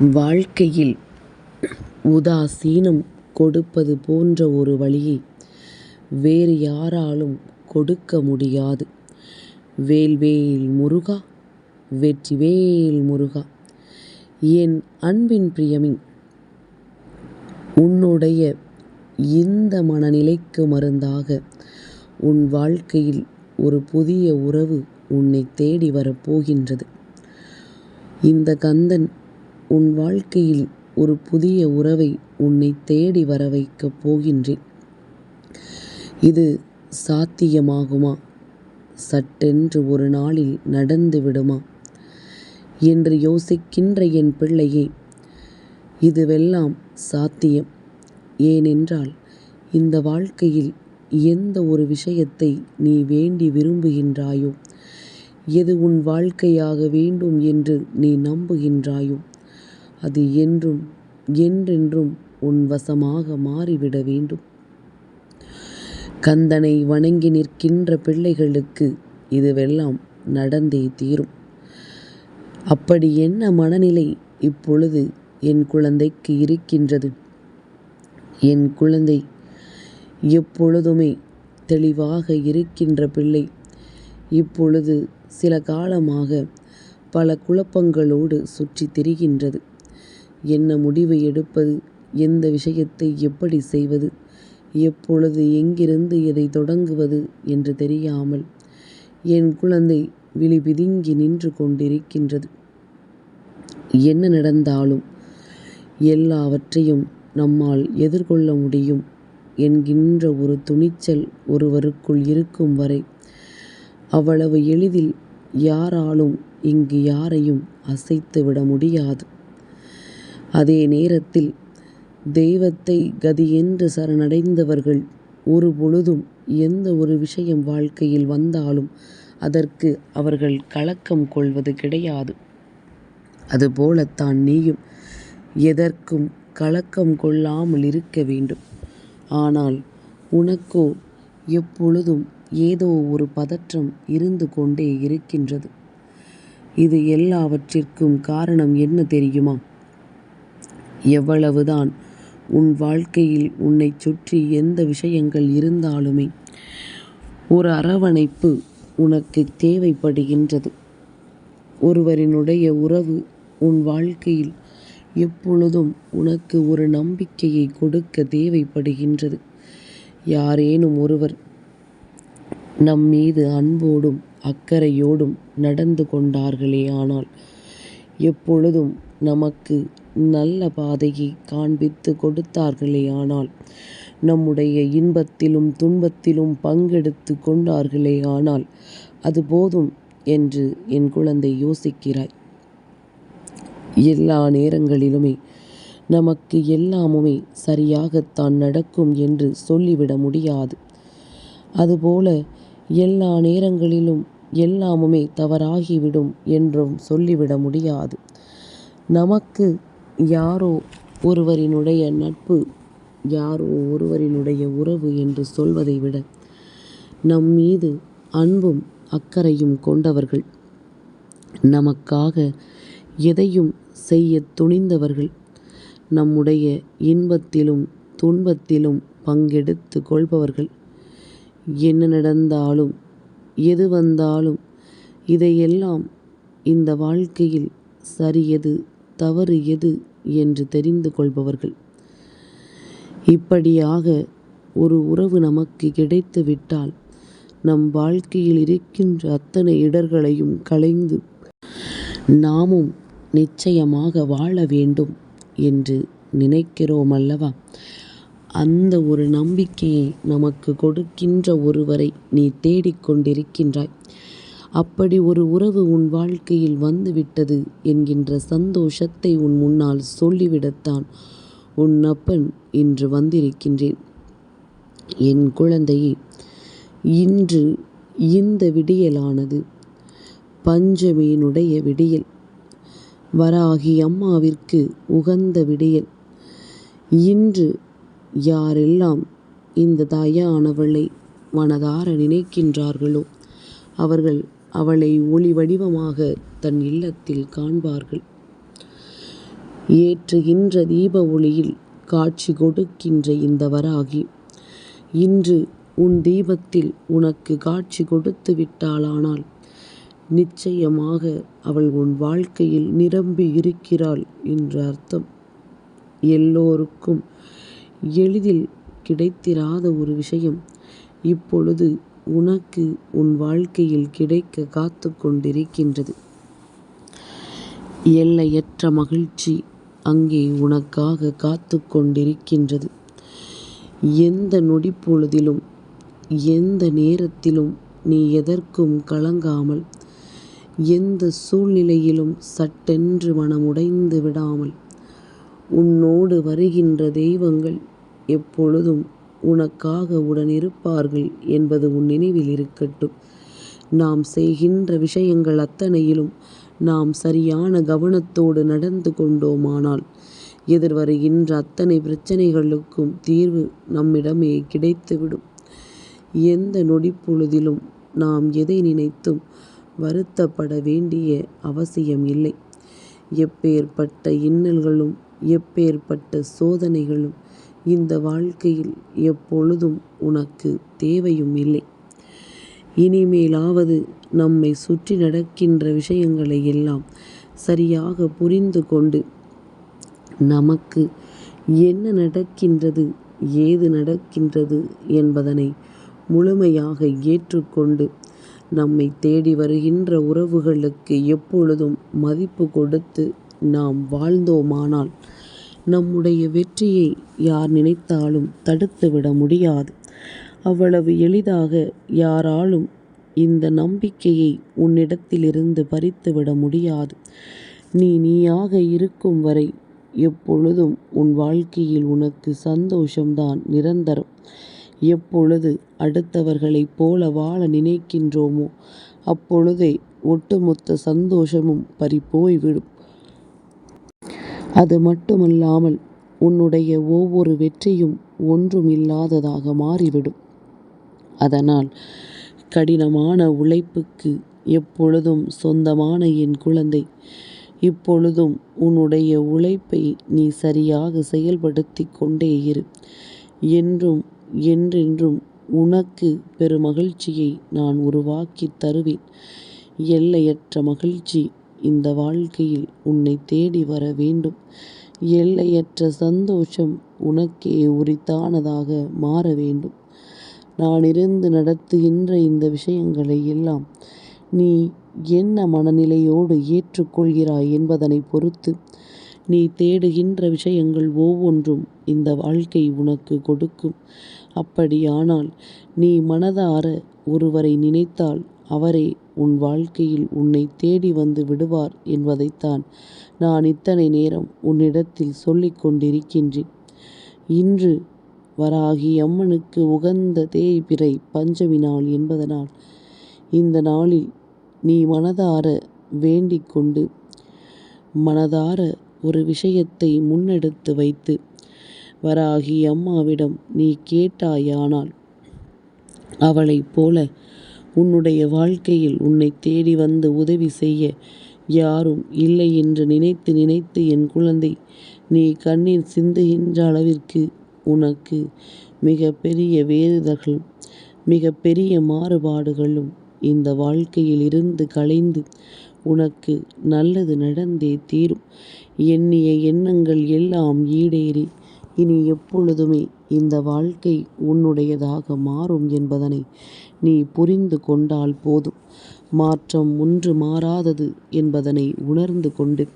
வாழ்க்கையில் உதாசீனம் கொடுப்பது போன்ற ஒரு வழியை வேறு யாராலும் கொடுக்க முடியாது. வேல்வேல் முருகா வெற்றிவேல் முருகா! என் அன்பின் பிரியமே! உன்னுடைய இந்த மனநிலைக்கு மருந்தாக உன் வாழ்க்கையில் ஒரு புதிய உறவு உன்னை தேடி வரப்போகின்றது. இந்த கந்தன் உன் வாழ்க்கையில் ஒரு புதிய உறவை உன்னை தேடி வர வைக்கப் போகின்றேன். இது சாத்தியமாகுமா? சட்டென்று ஒரு நாளில் நடந்து விடுமா? என்று யோசிக்கின்ற என் பிள்ளையே! இதுவெல்லாம் சாத்தியம். ஏனென்றால் இந்த வாழ்க்கையில் எந்த ஒரு விஷயத்தை நீ வேண்டி விரும்புகின்றாயோ எது உன் வாழ்க்கையாக வேண்டும் என்று நீ நம்புகின்றாயோ அது என்றும் என்றென்றும் உன் வசமாக மாறிவிட வேண்டும். கந்தனை வணங்கி நிற்கின்ற பிள்ளைகளுக்கு இதுவெல்லாம் நடந்தே தீரும். அப்படி என்ன மனநிலை இப்பொழுது என் குழந்தைக்கு இருக்கின்றது? என் குழந்தை எப்பொழுதுமே தெளிவாக இருக்கின்ற பிள்ளை இப்பொழுது சில காலமாக பல குழப்பங்களோடு சுற்றித் திரிகின்றது. என்ன முடிவு எடுப்பது? எந்த விஷயத்தை எப்படி செய்வது? எப்பொழுது எங்கிருந்து எதை தொடங்குவது என்று தெரியாமல் என் குழந்தை விழி பிதுங்கி நின்று கொண்டிருக்கின்றது. என்ன நடந்தாலும் எல்லாவற்றையும் நம்மால் எதிர்கொள்ள முடியும் என்கின்ற ஒரு துணிச்சல் ஒருவருக்குள் இருக்கும் வரை அவ்வளவு எளிதில் யாராலும் இங்கு யாரையும் அசைத்து விட முடியாது. அதே நேரத்தில் தெய்வத்தை கதியென்று சரணடைந்தவர்கள் ஒருபொழுதும் எந்த ஒரு விஷயம் வாழ்க்கையில் வந்தாலும் அதற்கு அவர்கள் கலக்கம் கொள்வது கிடையாது. அதுபோலத்தான் நீயும் எதற்கும் கலக்கம் கொள்ளாமல் இருக்க வேண்டும். ஆனால் உனக்கோ எப்பொழுதும் ஏதோ ஒரு பதற்றம் இருந்து கொண்டே இருக்கின்றது. இது எல்லாவற்றிற்கும் காரணம் என்ன தெரியுமா? எவ்வளவுதான் உன் வாழ்க்கையில் உன்னைச் சுற்றி எந்த விஷயங்கள் இருந்தாலுமே ஒரு அரவணைப்பு உனக்குத் தேவைப்படுகின்றது. ஒருவரினுடைய உறவு உன் வாழ்க்கையில் எப்பொழுதும் உனக்கு ஒரு நம்பிக்கையைக் கொடுக்க தேவைப்படுகின்றது. யாரேனும் ஒருவர் நம்மீது அன்போடும் அக்கறையோடும் நடந்து கொண்டார்களேயானால் எப்பொழுதும் நமக்கு நல்ல பாதையை காண்பித்து கொடுத்தார்களேயானால் நம்முடைய இன்பத்திலும் துன்பத்திலும் பங்கெடுத்துக் கொண்டார்களேயானால் அது போதும் என்று என் குழந்தை யோசிக்கிறாய். எல்லா நேரங்களிலுமே நமக்கு எல்லாமுமே சரியாகத்தான் நடக்கும் என்று சொல்லிவிட முடியாது. அதுபோல எல்லா நேரங்களிலும் எல்லாமுமே தவறாகிவிடும் என்றும் சொல்லிவிட முடியாது. நமக்கு யாரோ ஒருவரினுடைய நட்பு யாரோ ஒருவரினுடைய உறவு என்று சொல்வதை விட நம் மீது அன்பும் அக்கறையும் கொண்டவர்கள். நமக்காக எதையும் செய்யத் துணிந்தவர்கள். நம்முடைய இன்பத்திலும் துன்பத்திலும் பங்கெடுத்து கொள்பவர்கள். என்ன நடந்தாலும் எது வந்தாலும் இதையெல்லாம் இந்த வாழ்க்கையில் சரியது தவறு எது என்று தெரிந்து கொள்பவர்கள். இப்படியாக ஒரு உறவு நமக்கு கிடைத்து விட்டால் நம் வாழ்க்கையில் இருக்கின்ற அத்தனை இடர்களையும் களைந்து நாமும் நிச்சயமாக வாழ வேண்டும் என்று நினைக்கிறோம் அல்லவா அந்த ஒரு நம்பிக்கையை நமக்கு கொடுக்கின்ற ஒருவரை நீ தேடிக் கொண்டிருக்கின்றாய். அப்படி ஒரு உறவு உன் வாழ்க்கையில் வந்துவிட்டது என்கின்ற சந்தோஷத்தை உன் முன்னால் சொல்லிவிடத்தான் உன் அப்பன் இன்று வந்திருக்கின்றேன். என் குழந்தையே! இன்று இந்த விடியலானது பஞ்சமியினுடைய விடியல். வராகி அம்மாவிற்கு உகந்த விடியல். இன்று யாரெல்லாம் இந்த தாயானவளை மனதார நினைக்கின்றார்களோ அவர்கள் அவளை ஒளி வடிவமாக தன் இல்லத்தில் காண்பார்கள். ஏற்றுகின்ற தீப ஒளியில் காட்சி கொடுக்கின்ற இந்த வராகி இன்று உன் தீபத்தில் உனக்கு காட்சி கொடுத்து விட்டாளானால் நிச்சயமாக அவள் உன் வாழ்க்கையில் நிரம்பி இருக்கிறாள் என்று அர்த்தம் எல்லோருக்கும் எளிதில் கிடைத்திராத ஒரு விஷயம் இப்பொழுது உனக்கு உன் வாழ்க்கையில் கிடைக்க காத்து கொண்டிருக்கின்றது. எல்லையற்ற மகிழ்ச்சி அங்கே உனக்காக காத்து கொண்டிருக்கின்றது. எந்த நொடிப்பொழுதிலும் எந்த நேரத்திலும் நீ எதற்கும் கலங்காமல் எந்த சூழ்நிலையிலும் சட்டென்று மனமுடைந்து விடாமல் உன்னோடு வருகின்ற தெய்வங்கள் எப்பொழுதும் உனக்காக உடனிருப்பார்கள் என்பது உன் நினைவில் இருக்கட்டும். நாம் செய்கின்ற விஷயங்கள் அத்தனையிலும் நாம் சரியான கவனத்தோடு நடந்து கொண்டோமானால் எதிர்வருகின்ற அத்தனை பிரச்சனைகளுக்கும் தீர்வு நம்மிடமே கிடைத்துவிடும். எந்த நொடிப்பொழுதிலும் நாம் எதை நினைத்தும் வருத்தப்பட வேண்டிய அவசியம் இல்லை. எப்பேற்பட்ட இன்னல்களும் எப்பேற்பட்ட சோதனைகளும் இந்த வாழ்க்கையில் எப்பொழுதும் உனக்கு தேவையும் இல்லை. இனிமேலாவது நம்மை சுற்றி நடக்கின்ற விஷயங்களை எல்லாம் சரியாக புரிந்து கொண்டு நமக்கு என்ன நடக்கின்றது ஏது நடக்கின்றது என்பதனை முழுமையாக ஏற்றுக்கொண்டு நம்மை தேடி வருகின்ற உறவுகளுக்கு எப்பொழுதும் மதிப்பு கொடுத்து நாம் வாழ்ந்தோமானால் நம்முடைய வெற்றியை யார் நினைத்தாலும் தடுத்துவிட முடியாது. அவ்வளவு எளிதாக யாராலும் இந்த நம்பிக்கையை உன்னிடத்திலிருந்து பறித்துவிட முடியாது. நீ நீயாக இருக்கும் வரை எப்பொழுதும் உன் வாழ்க்கையில் உனக்கு சந்தோஷம்தான் நிரந்தரம். எப்பொழுது அடுத்தவர்களைப் போல வாழ நினைக்கின்றோமோ அப்பொழுதே ஒட்டுமொத்த சந்தோஷமும் பறிபோய்விடும். அது மட்டுமல்லாமல் உன்னுடைய ஒவ்வொரு வெற்றியும் ஒன்றுமில்லாததாக மாறிவிடும். அதனால் கடினமான உழைப்புக்கு எப்பொழுதும் சொந்தமான என் குழந்தை இப்பொழுதும் உன்னுடைய உழைப்பை நீ சரியாக செயல்படுத்தி கொண்டே இரு. என்றும் என்றென்றும் உனக்கு பெருமகிழ்ச்சியை நான் உருவாக்கி தருவேன். எல்லையற்ற மகிழ்ச்சி இந்த வாழ்க்கையில் உன்னை தேடி வர வேண்டும். எல்லையற்ற சந்தோஷம் உனக்கே உரித்தானதாக மாற வேண்டும். நான் இருந்து நடத்துகின்ற இந்த விஷயங்களை எல்லாம் நீ என்ன மனநிலையோடு ஏற்றுக்கொள்கிறாய் என்பதனை பொறுத்து நீ தேடுகின்ற விஷயங்கள் ஒவ்வொன்றும் இந்த வாழ்க்கை உனக்கு கொடுக்கும். அப்படியானால் நீ மனதார ஒருவரை நினைத்தால் அவரே உன் வாழ்க்கையில் உன்னை தேடி வந்து விடுவார் என்பதைத்தான் நான் இத்தனை நேரம் உன்னிடத்தில் சொல்லிக் கொண்டிருக்கின்றேன். இன்று வராகி அம்மனுக்கு உகந்த தேய்பிறை பஞ்சமி நாள் என்பதனால் இந்த நாளில் நீ மனதார வேண்டிக் கொண்டு மனதார ஒரு விஷயத்தை முன்னெடுத்து வைத்து வராகி அம்மாவிடம் நீ கேட்டாயானால் அவளைப் போல உன்னுடைய வாழ்க்கையில் உன்னை தேடி வந்து உதவி செய்ய யாரும் இல்லை என்று நினைத்து நினைத்து என் குழந்தை நீ கண்ணீர் சிந்துகின்ற அளவிற்கு உனக்கு மிக பெரிய வேறுதல்களும் மிக பெரிய மாறுபாடுகளும் இந்த வாழ்க்கையில் இருந்து களைந்து உனக்கு நல்லது நடந்தே தீரும். எண்ணிய எண்ணங்கள் எல்லாம் ஈடேறி இனி எப்பொழுதுமே இந்த வாழ்க்கை உன்னுடையதாக மாறும் என்பதனை நீ புரிந்து கொண்டால் போதும். மாற்றம் ஒன்று மாறாதது என்பதனை உணர்ந்து கொண்டு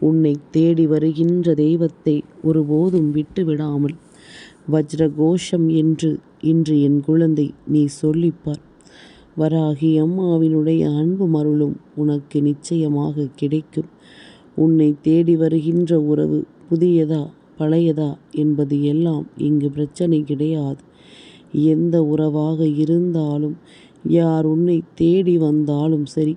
உன்னை தேடி வருகின்ற தெய்வத்தை ஒருபோதும் விட்டுவிடாமல் வஜ்ரகோஷம் என்று இன்று என் குழந்தை நீ சொல்லிப்பார். வராகி அம்மாவினுடைய அன்பு அருளும் உனக்கு நிச்சயமாக கிடைக்கும். உன்னை தேடி வருகின்ற உறவு புதியதா? பழையதா என்பது எல்லாம் இங்கு பிரச்சனை கிடையாது. எந்த உறவாக இருந்தாலும் யார் உன்னை தேடி வந்தாலும் சரி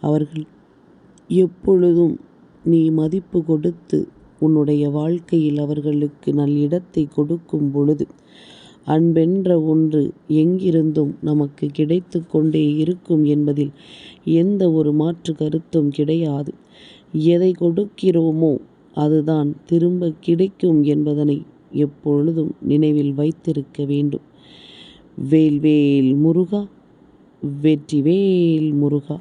அவர்கள் எப்பொழுதும் நீ மதிப்பு கொடுத்து உன்னுடைய வாழ்க்கையில் அவர்களுக்கு நல்லிடத்தை கொடுக்கும் பொழுது அன்பென்ற ஒன்று எங்கிருந்தும் நமக்கு கிடைத்து கொண்டே இருக்கும் என்பதில் எந்த ஒரு மாற்று கருத்தும் கிடையாது. எதை கொடுக்கிறோமோ அதுதான் திரும்ப கிடைக்கும் என்பதனை எப்பொழுதும் நினைவில் வைத்திருக்க வேண்டும். வேல்வேல் முருகா வெற்றிவேல் முருகா.